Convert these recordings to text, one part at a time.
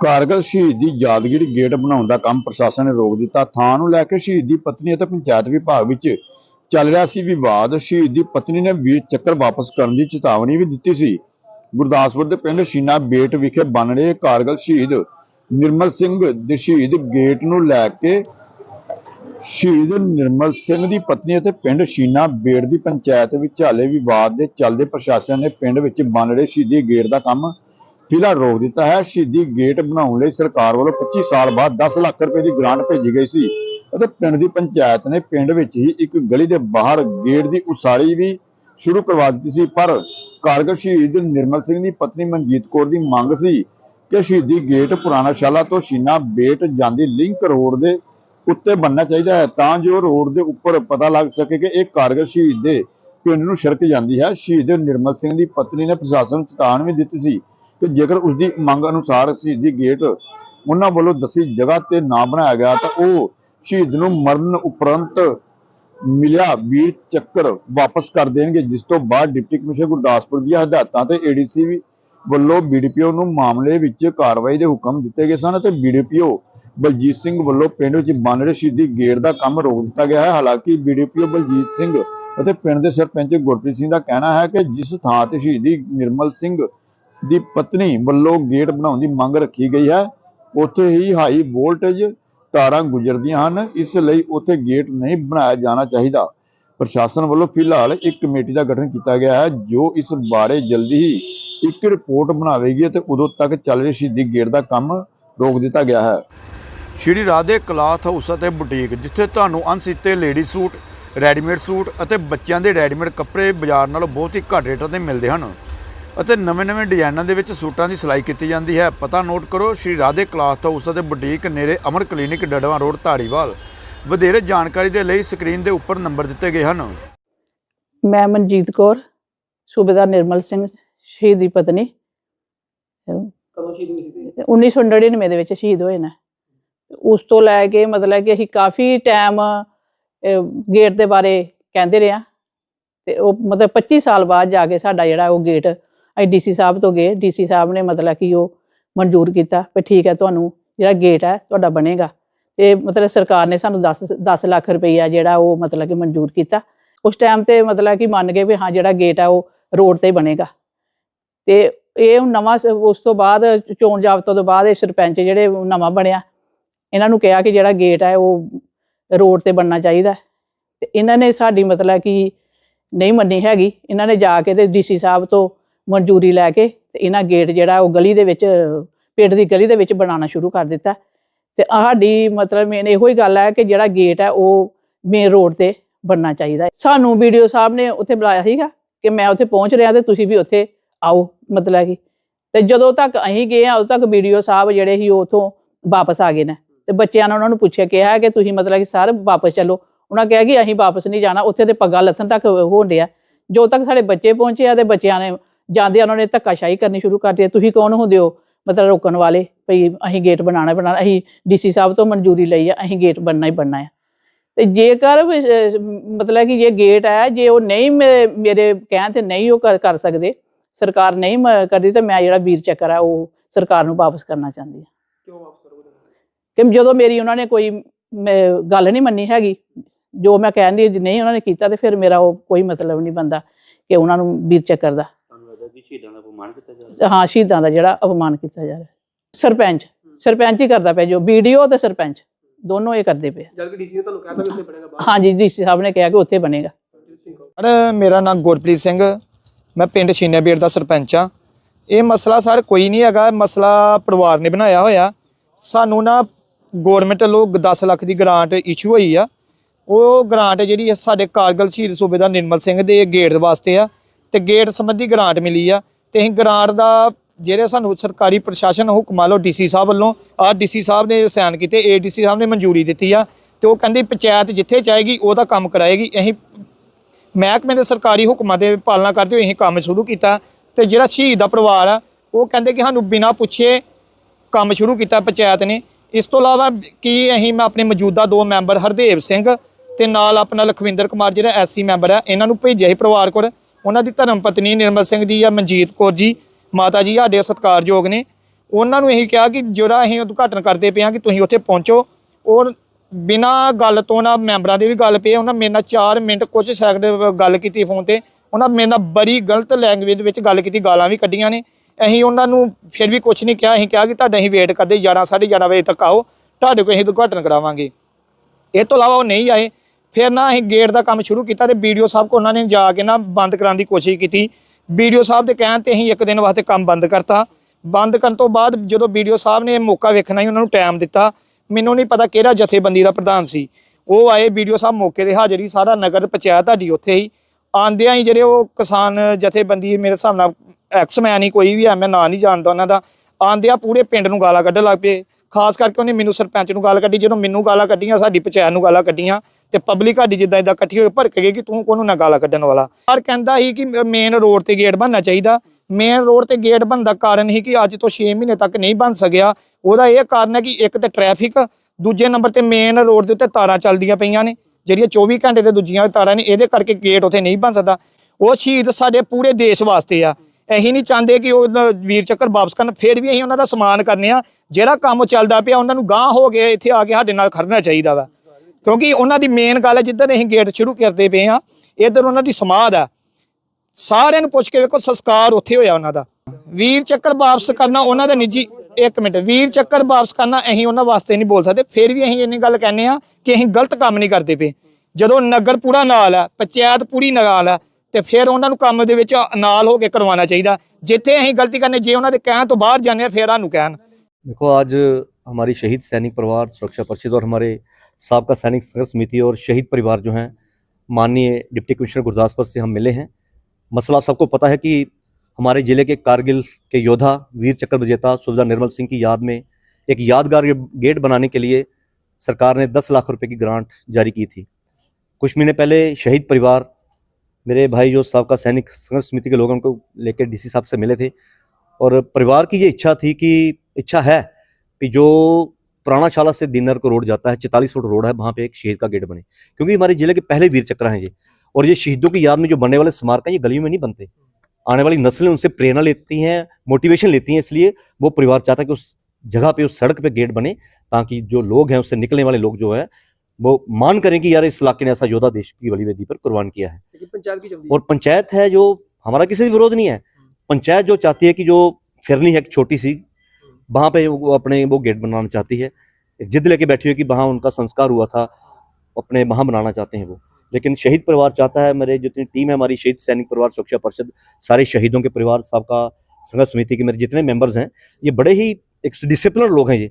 ਕਾਰਗਲ ਸ਼ਹੀਦ ਦੀ ਯਾਦਗਾਰੀ ਗੇਟ ਬਣਾਉਣ ਦਾ ਕੰਮ ਪ੍ਰਸ਼ਾਸਨ ਨੇ ਰੋਕ ਦਿੱਤਾ। ਥਾਂ ਨੂੰ ਲੈ ਕੇ ਸ਼ਹੀਦ ਦੀ ਪਤਨੀ ਅਤੇ ਪੰਚਾਇਤ ਵਿਭਾਗ ਵਿੱਚ ਚੱਲ ਰਿਹਾ ਸੀ ਵਿਵਾਦ। ਸ਼ਹੀਦ ਦੀ ਪਤਨੀ ਨੇ ਵੀਰ ਚੱਕਰ ਵਾਪਸ ਕਰਨ ਦੀ ਚੇਤਾਵਨੀ ਵੀ ਦਿੱਤੀ ਸੀ। ਗੁਰਦਾਸਪੁਰ ਦੇ ਪਿੰਡ ਸ਼ੀਨਾ ਬੇਟ ਵਿਖੇ ਬਣ ਰਹੇ ਕਾਰਗਲ ਸ਼ਹੀਦ ਨਿਰਮਲ ਸਿੰਘ ਦੇ ਸ਼ਹੀਦ ਗੇਟ ਨੂੰ ਲੈ ਕੇ ਸ਼ਹੀਦ ਨਿਰਮਲ ਸਿੰਘ ਦੀ ਪਤਨੀ ਅਤੇ ਪਿੰਡ ਸ਼ੀਨਾ ਬੇੜ ਦੀ ਪੰਚਾਇਤ ਵਿਚਾਲੇ ਵਿਵਾਦ ਦੇ ਚੱਲਦੇ ਪ੍ਰਸ਼ਾਸਨ ਨੇ ਪਿੰਡ ਵਿੱਚ ਬਣ ਰਹੇ ਸ਼ਹੀਦੀ ਗੇਟ ਦਾ ਕੰਮ ਜ਼ਿਲ੍ਹਾ ਰੋਕ ਦਿੱਤਾ ਹੈ। ਸ਼ਹੀਦੀ ਗੇਟ ਬਣਾਉਣ ਲਈ ਸਰਕਾਰ ਵੱਲੋਂ 25 ਸਾਲ ਬਾਅਦ 10 ਲੱਖ ਰੁਪਏ ਦੀ ਗ੍ਰਾਂਟ ਭੇਜੀ ਗਈ ਸੀ। ਅਤੇ ਪਿੰਡ ਦੀ ਪੰਚਾਇਤ ਨੇ ਪਿੰਡ ਵਿੱਚ ਹੀ ਇੱਕ ਗਲੀ ਦੇ ਬਾਹਰ ਗੇਟ ਦੀ ਉਸਾਰੀ ਵੀ ਸ਼ੁਰੂ ਕਰਵਾ ਦਿੱਤੀ ਸੀ। ਪਰ ਕਾਰਗਲ ਸ਼ਹੀਦ ਨਿਰਮਲ ਸਿੰਘ ਦੀ ਪਤਨੀ ਮਨਜੀਤ ਕੌਰ ਦੀ ਮੰਗ ਸੀ ਕਿ ਸ਼ਹੀਦੀ ਗੇਟ ਪੁਰਾਣਾ ਸ਼ਾਲਾ ਤੋਂ ਸ਼ੀਨਾ ਬੇਟ ਜਾਂਦੀ ਲਿੰਕ ਰੋਡ ਦੇ ਉੱਤੇ ਬਣਨਾ ਚਾਹੀਦਾ ਹੈ ਤਾਂ ਜੋ ਰੋਡ ਦੇ ਉੱਪਰ ਪਤਾ ਲੱਗ ਸਕੇ ਕਿ ਇਹ ਕਾਰਗਰ ਸ਼ਹੀਦ ਦੇ ਪਿੰਡ ਨੂੰ ਸੜਕ ਜਾਂਦੀ ਹੈ। ਸ਼ਹੀਦ ਨਿਰਮਲ ਸਿੰਘ ਦੀ ਪਤਨੀ ਨੇ ਪ੍ਰਸ਼ਾਸਨ ਨੂੰ ਚੇਤਾਵਨੀ ਦਿੱਤੀ ਸੀ ਕਿ ਜੇਕਰ ਉਸ ਦੀ ਮੰਗ ਅਨੁਸਾਰ ਸ਼ਹੀਦੀ ਗੇਟ ਉਹਨਾਂ ਵੱਲੋਂ ਦੱਸੀ ਜਗ੍ਹਾ ਤੇ ਨਾ ਬਣਾਇਆ ਗਿਆ ਤਾਂ ਉਹ ਸ਼ਹੀਦ ਨੂੰ ਮਰਨ ਉਪਰੰਤ ਮਿਲਿਆ ਵੀਰ ਚੱਕਰ ਵਾਪਸ ਕਰ ਦੇਣਗੇ, ਜਿਸ ਤੋਂ ਬਾਅਦ ਡਿਪਟੀ ਕਮਿਸ਼ਨਰ ਗੁਰਦਾਸਪੁਰ ਦੀਆਂ ਹਦਾਇਤਾਂ ਤੇ ਏਡੀਸੀ ਵੱਲੋਂ ਬੀਡੀਪੀਓ ਨੂੰ ਮਾਮਲੇ ਵਿੱਚ ਕਾਰਵਾਈ ਦੇ ਹੁਕਮ ਦਿੱਤੇ ਗਏ ਸਨ ਅਤੇ ਬੀਡੀਪੀਓ ਬਲਜੀਤ ਸਿੰਘ ਵੱਲੋਂ ਪਿੰਡ ਵਿੱਚ ਬਣ ਰਹੇ ਸ਼ਹੀਦੀ ਗੇਟ ਦਾ ਕੰਮ ਰੋਕ ਦਿੱਤਾ ਗਿਆ ਹੈ। ਹਾਲਾਂਕਿ ਬੀਡੀਪੀਓ ਬਲਜੀਤ ਸਿੰਘ ਅਤੇ ਪਿੰਡ ਦੇ ਸਰਪੰਚ ਗੁਰਪ੍ਰੀਤ ਸਿੰਘ ਦਾ ਕਹਿਣਾ ਹੈ ਕਿ ਜਿਸ ਥਾਂ ਤੇ ਸ਼ਹੀਦੀ ਨਿਰਮਲ ਸਿੰਘ ਦੀ ਪਤਨੀ ਵੱਲੋਂ ਗੇਟ ਬਣਾਉਣ ਦੀ ਮੰਗ ਰੱਖੀ ਗਈ ਹੈ। ਉੱਥੇ ਹੀ ਹਾਈ ਵੋਲਟੇਜ ਤਾਰਾਂ ਗੁਜ਼ਰਦੀਆਂ ਹਨ। ਇਸ ਲਈ ਉੱਥੇ ਗੇਟ ਨਹੀਂ ਬਣਾਇਆ ਜਾਣਾ ਚਾਹੀਦਾ। ਪ੍ਰਸ਼ਾਸਨ ਵੱਲੋਂ ਫਿਲਹਾਲ ਇੱਕ ਕਮੇਟੀ ਦਾ ਗਠਨ ਕੀਤਾ ਗਿਆ ਹੈ, ਜੋ ਇਸ ਬਾਰੇ ਜਲਦੀ ਹੀ ਇੱਕ ਰਿਪੋਰਟ ਬਣਾਵੇਗੀ ਅਤੇ ਉਦੋਂ ਤੱਕ ਚੱਲ ਰਹੇ ਸ਼ਹੀਦੀ ਗੇਟ ਦਾ ਕੰਮ ਰੋਕ ਦਿੱਤਾ ਗਿਆ ਹੈ। ਸ਼੍ਰੀ ਰਾਧੇ ਕਲਾਥ ਹਾਊਸ ਅਤੇ ਬੁਟੀਕ, ਜਿੱਥੇ ਤੁਹਾਨੂੰ ਅਣਸੀਤੇ ਲੇਡੀ ਸੂਟ, ਰੈਡੀਮੇਡ ਸੂਟ ਅਤੇ ਬੱਚਿਆਂ ਦੇ ਰੈਡੀਮੇਡ ਕੱਪੜੇ ਬਾਜ਼ਾਰ ਨਾਲੋਂ ਬਹੁਤ ਹੀ ਘੱਟ ਰੇਟਾਂ ਤੇ ਮਿਲਦੇ ਹਨ। ਅਤੇ ਨਵੇਂ-ਨਵੇਂ ਡਿਜ਼ਾਈਨਾਂ ਦੇ ਵਿੱਚ ਸੂਟਾਂ ਦੀ ਸਿਲਾਈ ਕੀਤੀ ਜਾਂਦੀ ਹੈ। ਪਤਾ ਨੋਟ ਕਰੋ ਸ਼੍ਰੀ ਰਾਧੇ ਕਲਾਥ ਹਾਊਸ ਅਤੇ ਬੁਟੀਕ ਨੇੜੇ ਅਮਰ ਕਲੀਨਿਕ ਡੜਵਾ ਰੋਡ ਧਾਰੀਵਾਲ। ਵਧੇਰੇ ਜਾਣਕਾਰੀ ਦੇ ਲਈ ਸਕਰੀਨ ਦੇ ਉੱਪਰ ਨੰਬਰ ਦਿੱਤੇ ਗਏ ਹਨ। ਮੈਂ ਮਨਜੀਤ ਕੌਰ ਸੂਬੇਦਾਰ ਨਿਰਮਲ ਸਿੰਘ ਸ਼ਹੀਦ ਦੀ ਪਤਨੀ। ਕਦੋਂ ਸ਼ਹੀਦ ਹੋਈ ਸੀ ਤੇ 1999 ਦੇ ਵਿੱਚ ਸ਼ਹੀਦ ਹੋਏ ਨੇ। ਉਸ ਤੋਂ ਲੈ ਕੇ ਮਤਲਬ ਕਿ ਅਸੀਂ ਕਾਫੀ ਟਾਈਮ ਗੇਟ ਦੇ ਬਾਰੇ ਕਹਿੰਦੇ ਰਹੇ ਹਾਂ। ਤੇ ਉਹ ਮਤਲਬ 25 ਸਾਲ ਬਾਅਦ ਜਾ ਕੇ ਸਾਡਾ ਜਿਹੜਾ ਉਹ ਗੇਟ ਅਸੀਂ ਡੀਸੀ ਸਾਹਿਬ ਤੋਂ ਗਏ, ਡੀਸੀ ਸਾਹਿਬ ਨੇ ਮਤਲਬ ਕਿ ਉਹ ਮਨਜ਼ੂਰ ਕੀਤਾ ਵੀ ਠੀਕ ਹੈ ਤੁਹਾਨੂੰ ਜਿਹੜਾ ਗੇਟ ਹੈ ਤੁਹਾਡਾ ਬਣੇਗਾ। ਤੇ ਮਤਲਬ ਸਰਕਾਰ ਨੇ ਸਾਨੂੰ 10 10 ਲੱਖ ਰੁਪਈਆ ਜਿਹੜਾ ਉਹ ਮਤਲਬ ਕਿ ਮਨਜ਼ੂਰ ਕੀਤਾ। ਉਸ ਟਾਈਮ ਤੇ ਮਤਲਬ ਕਿ ਮੰਨ ਗਏ ਵੀ ਹਾਂ ਜਿਹੜਾ ਗੇਟ ਹੈ ਉਹ ਰੋਡ ਤੇ ਬਣੇਗਾ। ਤੇ ਇਹ ਨਵਾਂ ਸ- ਉਸ ਤੋਂ ਬਾਅਦ ਚੋਣ ਜਾਬਤਾ ਤੋਂ ਬਾਅਦ ਇਹ ਸਰਪੰਚ ਜਿਹੜੇ ਨਵਾਂ ਬਣਿਆ। ਇਹਨਾਂ ਨੂੰ ਕਿਹਾ ਕਿ ਜਿਹੜਾ ਗੇਟ ਹੈ ਉਹ ਰੋਡ ਤੇ ਬਣਨਾ ਚਾਹੀਦਾ। ਹੈ। ਤੇ ਇਹਨਾਂ ਨੇ ਸਾਡੀ ਮਤਲਬ ਕਿ ਨਹੀਂ ਮੰਨੀ ਹੈਗੀ। ਇਹਨਾਂ ਨੇ ਜਾ ਕੇ ਤੇ ਡੀਸੀ ਸਾਹਿਬ ਤੋਂ ਮਨਜ਼ੂਰੀ ਲੈ ਕੇ ਤੇ ਇਹਨਾਂ ਗੇਟ ਜਿਹੜਾ ਉਹ ਗਲੀ ਦੇ ਵਿੱਚ, ਪਿੰਡ ਦੀ ਗਲੀ ਦੇ ਵਿੱਚ ਬਣਾਉਣਾ ਸ਼ੁਰੂ ਕਰ ਦਿੱਤਾ। ਤੇ ਸਾਡੀ ਮਤਲਬ ਮੇਨ ਇਹੋ ਹੀ ਗੱਲ ਹੈ ਕਿ ਜਿਹੜਾ ਗੇਟ ਹੈ ਉਹ ਮੇਨ ਰੋਡ ਤੇ ਬਣਨਾ ਚਾਹੀਦਾ ਹੈ। ਸਾਨੂੰ ਵੀਡੀਓ ਸਾਹਿਬ ਨੇ ਉੱਥੇ ਬੁਲਾਇਆ ਸੀਗਾ ਕਿ ਮੈਂ ਉੱਥੇ ਪਹੁੰਚ ਰਿਹਾ ਤੇ ਤੁਸੀਂ ਵੀ ਉੱਥੇ ਆਓ, ਮਤਲਬ ਕਿ। ਤੇ ਜਦੋਂ ਤੱਕ ਅਸੀਂ ਗਏ ਆ ਉਦੋਂ ਤੱਕ ਵੀਡੀਓ ਸਾਹਿਬ ਜਿਹੜੇ ਸੀ ਉਹ ਉਥੋਂ ਵਾਪਸ ਆ ਗਏ ਨੇ। ਤੇ ਬੱਚਿਆਂ ਨੇ ਉਹਨਾਂ ਨੂੰ ਪੁੱਛਿਆ, ਕਿਹਾ ਕਿ ਤੁਸੀਂ ਮਤਲਬ ਕਿ ਸਰ ਵਾਪਸ ਚੱਲੋ। ਉਹਨਾਂ ਕਿਹਾ ਕਿ ਅਸੀਂ ਵਾਪਸ ਨਹੀਂ ਜਾਣਾ, ਉੱਥੇ ਤੇ ਪੱਗਾ ਲੱਥਣ ਤੱਕ ਹੋਣ ਡਿਆ ਜੋ ਤੱਕ ਸਾਡੇ ਬੱਚੇ ਪਹੁੰਚੇ ਆ ਤੇ ਬੱਚਿਆਂ ਨੇ ਜਾਂਦੇ ਉਹਨਾਂ ਨੇ ਧੱਕਾਸ਼ਾਹੀ ਕਰਨੀ ਸ਼ੁਰੂ ਕਰ ਦਿੱਤੀ ਤੁਸੀਂ ਕੌਣ ਹੁੰਦੇ ਹੋ? ਮਤਲਬ ਰੋਕਣ ਵਾਲੇ ਭਈ ਅਸੀਂ ਗੇਟ ਬਣਾਉਣਾ ਹੀ ਬਣਾਉਣਾ ਅਸੀਂ ਡੀਸੀ ਸਾਹਿਬ ਤੋਂ ਮਨਜ਼ੂਰੀ ਲਈ ਆ ਅਸੀਂ ਗੇਟ ਬਣਨਾ ਹੀ ਬਣਨਾ ਹੈ ਤੇ ਜੇਕਰ ਮਤਲਬ ਕਿ ਇਹ ਗੇਟ ਹੈ ਜੇ ਉਹ ਨਹੀਂ ਮੇਰੇ ਕਹਿਣ ਤੇ ਨਹੀਂ ਉਹ ਕਰ- ਸਕਦੇ ਸਰਕਾਰ ਨਹੀਂ ਕਰਦੀ ਤੇ ਮੈਂ ਜਿਹੜਾ ਵੀਰ ਚੱਕਰ ਹੈ ਉਹ ਸਰਕਾਰ ਨੂੰ ਵਾਪਸ ਕਰਨਾ ਚਾਹੁੰਦੀ ਹਾਂ। ਕਿਉਂ ਵਾਪਸ ਕਰੋਗੇ? ਕਿ ਜਦੋਂ ਮੇਰੀ ਉਹਨਾਂ ਨੇ ਕੋਈ ਗੱਲ ਨਹੀਂ ਮੰਨੀ ਹੈਗੀ ਜੋ ਮੈਂ ਕਹਿੰਦੀ ਨਹੀਂ ਉਹਨਾਂ ਨੇ ਕੀਤਾ ਤੇ ਫਿਰ ਮੇਰਾ ਉਹ ਕੋਈ ਮਤਲਬ ਨਹੀਂ ਬੰਦਾ ਕਿ ਉਹਨਾਂ ਨੂੰ ਵੀਰ ਚੱਕਰ ਦਾ। ਸ਼ਹੀਦਾਂ ਦਾ ਅਪਮਾਨ ਕੀਤਾ ਜਾ ਰਿਹਾ? ਹਾਂ ਸ਼ਹੀਦਾਂ ਦਾ ਜਿਹੜਾ ਅਪਮਾਨ ਕੀਤਾ ਜਾ ਰਿਹਾ। ਸਰਪੰਚ ਸਰਪੰਚ ਹੀ ਕਰਦਾ ਪਿਆ ਜੋ ਵੀਡੀਓ ਤੇ ਸਰਪੰਚ। ਦੋਨੋਂ ਇਹ ਕਰਦੇ ਪਏ ਜਦ ਕਿ ਡੀਸੀ ਨੇ ਤੁਹਾਨੂੰ ਕਹਿਤਾ ਕਿ ਉੱਥੇ ਬਣੇਗਾ ਬਾਹਰ। ਹਾਂਜੀ ਡੀਸੀ ਸਾਹਿਬ ਨੇ ਕਿਹਾ ਕਿ ਉੱਥੇ ਬਣੇਗਾ। ਸਰ ਮੇਰਾ ਨਾਮ ਗੁਰਪ੍ਰੀਤ ਸਿੰਘ। ਮੈਂ ਪਿੰਡ ਛੀਨੇਬੇੜ ਦਾ ਸਰਪੰਚ ਆ ਇਹ ਮਸਲਾ ਸਰ ਕੋਈ ਨਹੀਂ ਹੈਗਾ। ਮਸਲਾ ਪਰਿਵਾਰ ਨੇ ਬਣਾਇਆ ਹੋਇਆ। ਸਾਨੂੰ ਨਾ ਗਵਰਨਮੈਂਟ ਵੱਲੋਂ 10 ਲੱਖ ਦੀ ਗ੍ਰਾਂਟ ਇਸ਼ੂ ਹੋਈ ਆ। ਉਹ ਗ੍ਰਾਂਟ ਜਿਹੜੀ ਸਾਡੇ ਕਾਰਗਲ ਸ਼ਹੀਦ ਸੂਬੇ ਦਾ ਨਿਰਮਲ ਸਿੰਘ ਦੇ ਗੇਟ ਵਾਸਤੇ ਆ। ਤੇ ਗੇਟ ਸੰਬੰਧੀ ਗ੍ਰਾਂਟ ਮਿਲੀ ਆ। ਤੇ ਅਸੀਂ ਗ੍ਰਾਂਟ ਦਾ ਜਿਹੜੇ ਸਾਨੂੰ ਸਰਕਾਰੀ ਪ੍ਰਸ਼ਾਸਨ ਹੁਕਮਾਂ ਲੋ ਡੀਸੀ ਸਾਹਿਬ ਵੱਲੋਂ ਆ ਡੀਸੀ ਸਾਹਿਬ ਨੇ ਸਾਈਨ ਕੀਤੇ ਏਡੀਸੀ ਸਾਹਿਬ ਨੇ ਮਨਜ਼ੂਰੀ ਦਿੱਤੀ ਆ। ਤੇ ਉਹ ਕਹਿੰਦੇ ਪੰਚਾਇਤ ਜਿੱਥੇ ਚਾਹੇਗੀ, ਉਹਦਾ ਕੰਮ ਕਰਾਏਗੀ। ਅਸੀਂ ਮਹਿਕਮੇ ਦੇ ਸਰਕਾਰੀ ਹੁਕਮਾਂ ਦੇ ਪਾਲਣਾ ਕਰਦੇ ਹੋਏ ਅਸੀਂ ਕੰਮ ਸ਼ੁਰੂ ਕੀਤਾ। ਤੇ ਜਿਹੜਾ ਸ਼ਹੀਦ ਦਾ ਪਰਿਵਾਰ ਆ, ਉਹ ਕਹਿੰਦੇ ਕਿ ਸਾਨੂੰ ਬਿਨਾਂ ਪੁੱਛੇ ਕੰਮ ਸ਼ੁਰੂ ਕੀਤਾ ਪੰਚਾਇਤ ਨੇ। ਇਸ ਤੋਂ ਇਲਾਵਾ ਕੀ ਅਸੀਂ ਮੈਂ ਆਪਣੇ ਮੌਜੂਦਾ ਦੋ ਮੈਂਬਰ ਹਰਦੇਵ ਸਿੰਘ ਤੇ ਨਾਲ ਆਪਣਾ ਲਖਵਿੰਦਰ ਕੁਮਾਰ, ਜਿਹੜਾ ਐਸਸੀ ਮੈਂਬਰ ਆ, ਇਹਨਾਂ ਨੂੰ ਭੇਜਿਆ ਸੀ ਪਰਿਵਾਰ ਕੋਲ। ਉਹਨਾਂ ਦੀ ਧਰਮ ਪਤਨੀ ਨਿਰਮਲ ਸਿੰਘ ਜੀ ਆ ਮਨਜੀਤ ਕੌਰ ਜੀ, ਮਾਤਾ ਜੀ ਸਾਡੇ ਸਤਿਕਾਰਯੋਗ ਨੇ। ਉਹਨਾਂ ਨੂੰ ਅਸੀਂ ਕਿਹਾ ਕਿ ਜਿਹੜਾ ਅਸੀਂ ਉਦਘਾਟਨ ਕਰਦੇ ਪਏ ਹਾਂ ਕਿ ਤੁਸੀਂ ਉੱਥੇ ਪਹੁੰਚੋ। ਔਰ ਬਿਨਾ ਗੱਲ ਤੋਂ ਨਾ ਮੈਂਬਰਾਂ ਦੀ ਵੀ ਗੱਲ ਪਏ ਉਹਨਾਂ ਮੇਰੇ ਨਾਲ 4 ਮਿੰਟ ਕੁਝ ਸੈਕਿੰਡ ਗੱਲ ਕੀਤੀ ਫੋਨ ਤੇ। ਉਹਨਾਂ ਮੇਰੇ ਨਾਲ ਬੜੀ ਗਲਤ ਲੈਂਗੁਏਜ ਵਿੱਚ ਗੱਲ ਕੀਤੀ, ਗਾਲਾਂ ਵੀ ਕੱਢੀਆਂ ਨੇ। ਅਸੀਂ ਉਹਨਾਂ ਨੂੰ ਫਿਰ ਵੀ ਕੁਝ ਨਹੀਂ ਕਿਹਾ, ਅਸੀਂ ਕਿਹਾ ਕਿ ਤੁਹਾਡਾ ਅਸੀਂ ਵੇਟ ਕਰਦੇ 11 11:30 ਵਜੇ ਤੱਕ ਆਓ, ਤੁਹਾਡੇ ਕੋਲ ਅਸੀਂ ਉਦਘਾਟਨ ਕਰਾਵਾਂਗੇ। ਇਹ ਤੋਂ ਇਲਾਵਾ ਉਹ ਨਹੀਂ ਆਏ। ਫਿਰ ਨਾ ਅਸੀਂ ਗੇਟ ਦਾ ਕੰਮ ਸ਼ੁਰੂ ਕੀਤਾ ਤੇ ਵੀਡੀਓ ਸਾਹਿਬ ਕੋ ਉਹਨਾਂ ਨੇ ਜਾ ਕੇ ਨਾ ਬੰਦ ਕਰਾਉਣ ਦੀ ਕੋਸ਼ਿਸ਼ ਕੀਤੀ। ਵੀਡੀਓ ਸਾਹਿਬ ਦੇ ਕਹਿਣ ਤੇ ਅਸੀਂ ਇੱਕ ਦਿਨ ਵਾਸਤੇ ਕੰਮ ਬੰਦ ਕਰਤਾ। ਬੰਦ ਕਰਨ ਤੋਂ ਬਾਅਦ ਜਦੋਂ ਵੀਡੀਓ ਸਾਹਿਬ ਨੇ ਇਹ ਮੌਕਾ ਵੇਖਣਾ ਹੀ ਉਹਨਾਂ ਨੂੰ ਟਾਈਮ ਦਿੱਤਾ। ਮੈਨੂੰ ਨਹੀਂ ਪਤਾ ਕਿਹੜਾ ਜਥੇਬੰਦੀ ਦਾ ਪ੍ਰਧਾਨ ਸੀ। ਉਹ ਆਏ ਵੀਡੀਓ ਸਾਹਿਬ ਮੌਕੇ ਤੇ ਹਾਜ਼ਰੀ, ਸਾਰਾ ਨਗਰ, ਪੰਚਾਇਤ ਤੁਹਾਡੀ ਉੱਥੇ ਹੀ ਆਂਦਿਆਂ ਹੀ ਜਿਹੜੇ ਉਹ ਕਿਸਾਨ ਜਥੇਬੰਦੀ ਮੇਰੇ ਹਿਸਾਬ ਨਾਲ ਐਕਸਮੈਨ ਹੀ ਕੋਈ ਵੀ ਹੈ ਮੈਂ ਨਾਂ ਨਹੀਂ ਜਾਣਦਾ ਉਹਨਾਂ ਦਾ। ਆਂਦਿਆਂ ਪੂਰੇ ਪਿੰਡ ਨੂੰ ਗਾਲਾਂ ਕੱਢਣ ਲੱਗ ਪਏ। ਖਾਸ ਕਰਕੇ ਉਹਨੇ ਮੈਨੂੰ ਸਰਪੰਚ ਨੂੰ ਗਾਲ ਕੱਢੀ। ਜਦੋਂ ਮੈਨੂੰ ਗਾਲਾਂ ਕੱਢੀਆਂ, ਸਾਡੀ ਪੰਚਾਇਤ ਨੂੰ ਗਾਲਾਂ ਕੱਢੀਆਂ। ਤੇ ਪਬਲਿਕ ਸਾਡੀ ਜਿੱਦਾਂ ਇਦਾਂ ਇਕੱਠੀ ਹੋਈ ਭੜਕ ਗਈ ਕਿ ਤੂੰ ਕੋਨੂੰ ਨਾ ਗਾਲਾਂ ਕੱਢਣ ਵਾਲਾ। ਪਰ ਕਹਿੰਦਾ ਸੀ ਕਿ ਮੇਨ ਰੋਡ ਤੇ ਗੇਟ ਬਣਨਾ ਚਾਹੀਦਾ। ਮੇਨ ਰੋਡ ਤੇ ਗੇਟ ਬਣਨ ਦਾ ਕਾਰਨ ਹੀ ਕਿ ਅੱਜ ਤੋਂ 6 ਮਹੀਨੇ ਤੱਕ ਨਹੀਂ ਬਣ ਸਕਿਆ। ਉਹਦਾ ਇਹ ਕਾਰਨ ਹੈ ਕਿ ਇੱਕ ਤੇ ਟ੍ਰੈਫਿਕ ਦੂਜੇ ਨੰਬਰ ਤੇ ਮੇਨ ਰੋਡ ਦੇ ਉੱਤੇ ਤਾਰਾਂ ਚੱਲਦੀਆਂ ਪਈਆਂ ਨੇ। ਜਿਹੜੀਆਂ 24 ਘੰਟੇ ਤੇ ਦੂਜੀਆਂ ਤਾਰਾਂ ਨੇ, ਇਹਦੇ ਕਰਕੇ ਗੇਟ ਉੱਥੇ ਨਹੀਂ ਬਣ ਸਕਦਾ। ਉਹ ਸ਼ਹੀਦ ਸਾਡੇ ਪੂਰੇ ਦੇਸ਼ ਵਾਸਤੇ ਆ। ਅਸੀਂ ਨਹੀਂ ਚਾਹੁੰਦੇ ਕਿ ਉਹ ਵੀਰ ਚੱਕਰ ਵਾਪਸ ਕਰਨ। ਫਿਰ ਵੀ ਅਸੀਂ ਉਹਨਾਂ ਦਾ ਸਮਾਨ ਕਰਨੇ ਆ। ਜਿਹੜਾ ਕੰਮ ਚੱਲਦਾ ਪਿਆ, ਉਹਨਾਂ ਨੂੰ ਗਾਂਹ ਹੋ ਕੇ ਇੱਥੇ ਆ ਕੇ ਸਾਡੇ ਨਾਲ ਖੜਨਾ ਚਾਹੀਦਾ ਵਾ। ਕਿਉਂਕਿ ਉਹਨਾਂ ਦੀ ਮੇਨ ਗੱਲ ਹੈ ਜਿੱਧਰ ਅਸੀਂ ਗੇਟ ਸ਼ੁਰੂ ਕਰਦੇ ਪਏ ਆ ਇੱਧਰ ਉਹਨਾਂ ਦੀ ਸਮਾਧ ਆ ਸਾਰਿਆਂ ਨੂੰ ਪੁੱਛ ਕੇ ਵੇਖੋ ਸੰਸਕਾਰ ਉੱਥੇ ਹੋਇਆ ਉਹਨਾਂ ਦਾ ਵੀਰ ਚੱਕਰ ਵਾਪਸ ਕਰਨਾ ਉਹਨਾਂ ਦਾ ਨਿੱਜੀ ਇੱਕ ਮਿੰਟ ਵੀਰ ਚੱਕਰ ਵਾਪਸ ਕਰਨਾ ਅਸੀਂ ਉਹਨਾਂ ਵਾਸਤੇ ਨਹੀਂ ਬੋਲ ਸਕਦੇ ਫਿਰ ਵੀ ਅਸੀਂ ਇੰਨੀ ਗੱਲ ਕਹਿੰਦੇ ਆ ਕਿ ਅਸੀਂ ਗਲਤ ਕੰਮ ਨਹੀਂ ਕਰਦੇ ਪਏ ਜਦੋਂ ਨਗਰ ਪੂਰਾ ਨਾਲ ਹੈ ਪੰਚਾਇਤ ਪੂਰੀ ਨਾਲ ਹੈ ਤੇ ਫਿਰ ਉਹਨਾਂ ਨੂੰ ਕੰਮ ਦੇ ਵਿੱਚ ਨਾਲ ਹੋ ਕੇ ਕਰਵਾਉਣਾ ਚਾਹੀਦਾ ਜਿੱਥੇ ਅਸੀਂ ਗਲਤੀ ਕਰਨੇ ਜੇ ਉਹਨਾਂ ਦੇ ਕਹਿਣ ਤੋਂ ਬਾਹਰ ਜਾਂਦੇ ਆ ਫਿਰ ਸਾਨੂੰ ਕਹਿਣ देखो आज हमारी शहीद सैनिक परिवार सुरक्षा परिषद और हमारे साबका सैनिक संघर्ष समिति और शहीद परिवार जो हैं, माननीय डिप्टी कमिश्नर गुरदासपुर से हम मिले हैं। मसला आप सबको पता है कि हमारे ज़िले के कारगिल के योद्धा वीर चक्र विजेता सुविधा निर्मल सिंह की याद में एक यादगार गेट बनाने के लिए सरकार ने दस लाख रुपए की ग्रांट जारी की थी। कुछ महीने पहले शहीद परिवार, मेरे भाई जो सबका सैनिक संघर्ष समिति के लोग उनको लेकर डीसी साहब से मिले थे और परिवार की ये इच्छा थी कि, इच्छा है कि जो पुराना शाला से दिनर को रोड जाता है चैतालीस फुट रोड है वहाँ पे एक शहीद का गेट बने। क्योंकि हमारे ज़िले के पहले वीर चक्र हैं ये। और ये शहीदों की याद में जो बनने वाले स्मारक हैं ये गलियों में नहीं बनते। आने वाली नस्लें उनसे प्रेरणा लेती हैं मोटिवेशन लेती हैं इसलिए वो परिवार चाहता है कि उस जगह पे उस सड़क पे गेट बने ताकि जो लोग हैं उससे निकलने वाले लोग जो है वो मान करें कि यार इस इलाके ने ऐसा योद्धा देश की बली वेदी पर कुर्बान किया है। पंचायत की और पंचायत है जो हमारा किसी से विरोध नहीं है। पंचायत जो चाहती है कि जो फिरनी है एक छोटी सी वहाँ पे वो अपने वो गेट बनाना चाहती है। एक जिद लेके बैठी है कि वहाँ उनका संस्कार हुआ था, अपने वहाँ बनाना चाहते हैं वो। लेकिन शहीद परिवार चाहता है मेरे, जितनी टीम है हमारी, शहीद सैनिक परिवार, सुरक्षा परिषद, सारे शहीदों के परिवार, सबका संघर्ष समिति के मेरे जितने मेंबर्स हैं, ये बड़े ही एक डिसिप्लिन लोग हैं ये।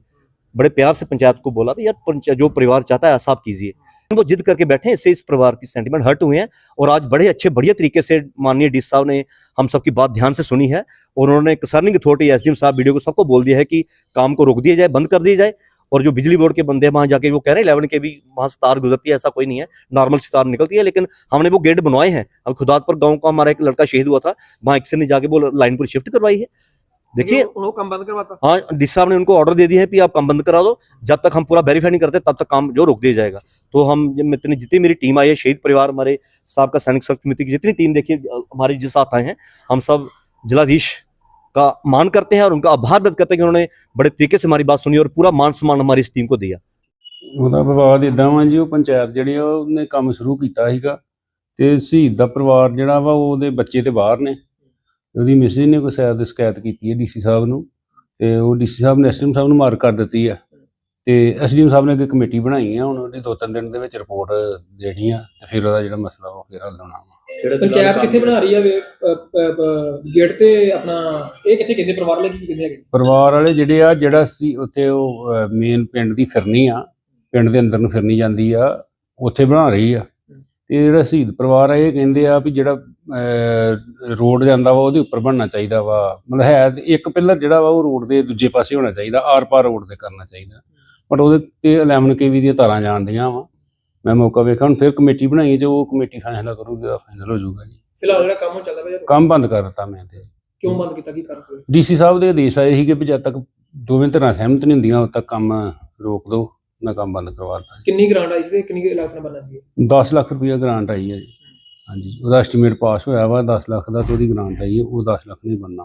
बड़े प्यार से पंचायत को बोला भी यार जो परिवार चाहता है ऐसा आप कीजिए। वो जिद करके बैठे इससे इस परिवार की सेंटिमेंट हर्ट हुए हैं और आज बड़े अच्छे, बढ़िया तरीके से माननीय डी साहब ने हम सबकी बात ध्यान से सुनी है और उन्होंने कंसर्निंग अथॉरिटी एसडीएम साहब वीडियो को सबको बोल दिया है कि काम को रोक दिया जाए, बंद कर दिया जाए और जो बिजली बोर्ड के बंदे वहाँ जाके वो कह रहे हैं, इलेवन के भी वहाँ से तार गुजरती है, ऐसा कोई नहीं है नॉर्मल से तार निकलती है, लेकिन हमने वो गेट बनवाए हैं। अब खुदातपुर गाँव का हमारा एक लड़का शहीद हुआ था, वहाँ एक्शन ने जाके वो लाइन पूरी शिफ्ट करवाई है। देखिए उन्होंने काम बंद करवाता हाँ डी साहब ने उनको ऑर्डर दे दिया है कि आप काम बंद करा दो जब तक हम पूरा वेरीफाई नहीं करते तब तक काम जो रोक दिया जाएगा तो हम जब इतनी जितनी मेरी टीम आई है शहीद परिवार हमारे साहब का सैनिक संघर्ष समिति की जितनी टीम देखिए हमारे जिस साथ आए हैं हम सब जिलाधीश का मान करते हैं और उनका आभार व्यक्त करते हैं कि उन्होंने बड़े तरीके से हमारी बात सुनी और पूरा मान सम्मान हमारी इस टीम को दिया ਉਹਦਾ ਵਿਵਾਦ ਇਦਾਂ ਵਾ ਜੀ ਉਹ ਪੰਚਾਇਤ ਜਿਹੜੀ ਆ ਉਹਨੇ ਕੰਮ ਸ਼ੁਰੂ ਕੀਤਾ ਸੀਗਾ ਤੇ ਸ਼ਹੀਦ ਦਾ ਪਰਿਵਾਰ ਜਿਹੜਾ ਵਾ ਉਹਦੇ ਬੱਚੇ ਤੇ ਬਾਹਰ ਨੇ ਉਹਦੀ ਮਿਸਿਸ ਨੇ ਕੋਈ ਸ਼ਾਇਦ ਸ਼ਿਕਾਇਤ ਕੀਤੀ ਹੈ ਡੀਸੀ ਸਾਹਿਬ ਨੂੰ ਤੇ ਉਹ ਡੀਸੀ ਸਾਹਿਬ ਨੇ ਐਸਡੀਐਮ ਸਾਹਿਬ ਨੂੰ ਮਾਰ ਕਰ ਦਿੱਤੀ ਹੈ ਤੇ ਐਸਡੀਐਮ ਸਾਹਿਬ ਨੇ ਇੱਕ ਕਮੇਟੀ ਬਣਾਈ ਹੈ ਹੁਣ ਉਹਦੀ ਦੋ ਤਿੰਨ ਦਿਨ ਦੇ ਵਿੱਚ ਰਿਪੋਰਟ ਦੇਣੀ ਆ ਤੇ ਫਿਰ ਉਹਦਾ ਜਿਹੜਾ ਮਸਲਾ ਉਹ ਫਿਰ ਹੱਲ ਹੋਣਾ ਵਾ। ਪੰਚਾਇਤ ਕਿੱਥੇ ਬਣਾ ਰਹੀ ਹੈ ਗੇਟ ਤੇ ਆਪਣਾ ਇਹ ਕਿੱਥੇ ਕਹਿੰਦੇ ਪਰਿਵਾਰ ਲਈ ਕੀ ਕਹਿੰਦੇ ਹੈਗੇ? ਪਰਿਵਾਰ ਵਾਲੇ ਜਿਹੜੇ ਆ ਜਿਹੜਾ ਸੀ ਉੱਥੇ ਉਹ ਮੇਨ ਪਿੰਡ ਦੀ ਫਿਰਨੀ ਆ ਪਿੰਡ ਦੇ ਅੰਦਰ ਨੂੰ ਫਿਰਨੀ ਜਾਂਦੀ ਆ ਉੱਥੇ ਬਣਾ ਰਹੀ ਆ। ਤੇ ਜਿਹੜਾ ਸ਼ਹੀਦ ਪਰਿਵਾਰ ਆ ਇਹ ਕਹਿੰਦੇ ਆ ਵੀ ਜਿਹੜਾ ਰੋਡ ਜਾਂਦਾ ਵਾ ਉਹਦੇ ਉੱਪਰ ਬਣਨਾ ਚਾਹੀਦਾ ਵਾ। ਮਤਲਬ ਹੈ ਇੱਕ ਪਿੱਲਰ ਜਿਹੜਾ ਵਾ ਉਹ ਰੋਡ ਦੇ ਦੂਜੇ ਪਾਸੇ ਹੋਣਾ ਚਾਹੀਦਾ ਆਰ ਪਾਰ ਰੋਡ ਤੇ ਕਰਨਾ ਚਾਹੀਦਾ। ਬਟ ਉਹਦੇ ਤੇ 11 ਕੇਵੀ ਦੀਆਂ ਤਾਰਾਂ ਜਾਂਦੀਆਂ ਵਾ। ਮੈਂ ਮੌਕਾ ਹੁਣ ਫਿਰ ਕਮੇਟੀ ਬਣਾਈ ਜੋ ਉਹ ਕਮੇਟੀ ਫੈਸਲਾ ਕਰੂਗੀ ਉਹਦਾ ਫਾਈਨਲ ਹੋ ਜਾਊਗਾ ਜੀ। ਫਿਲਹਾਲ ਜਿਹੜਾ ਕੰਮ ਚੱਲਦਾ ਪਿਆ ਕੰਮ ਬੰਦ ਕਰ ਦਿੱਤਾ ਮੈਂ ਤੇ। ਕਿਉਂ ਬੰਦ ਕੀਤਾ ਕੀ ਕਰ ਸਕਦੇ ਡੀਸੀ ਸਾਹਿਬ ਦੇ ਆਦੇਸ਼ ਆਏ ਸੀਗੇ ਵੀ ਜਦ ਤੱਕ ਦੋਵੇਂ ਧਿਰਾਂ ਸਹਿਮਤ ਨਹੀਂ ਹੁੰਦੀਆਂ ਉਦ ਤੱਕ ਕੰਮ ਰੋਕ ਦਿਓ ਮੈਂ ਕੰਮ ਬੰਦ ਕਰਵਾ ਦਿੱਤਾ ਕਿੰਨੀ ਗ੍ਰਾਂਟ ਆਈ ਸੀ ਤੇ ਕਿੰਨੀ ਇਲਾਜ ਨਾਲ ਬਣਨਾ ਸੀ? 10 ਲੱਖ ਰੁਪਏ ਗ੍ਰਾਂਟ ਆਈ ਹੈ ਜੀ। ਹਾਂਜੀ, ਉਹਦਾ ਐਸਟੀਮੇਟ ਪਾਸ ਹੋਇਆ ਵਾ 10 ਲੱਖ ਦਾ ਤੇ ਉਹਦੀ ਗ੍ਰਾਂਟ ਆਈ ਹੈ, ਉਹ 10 ਲੱਖ ਨਹੀਂ ਬਣਨਾ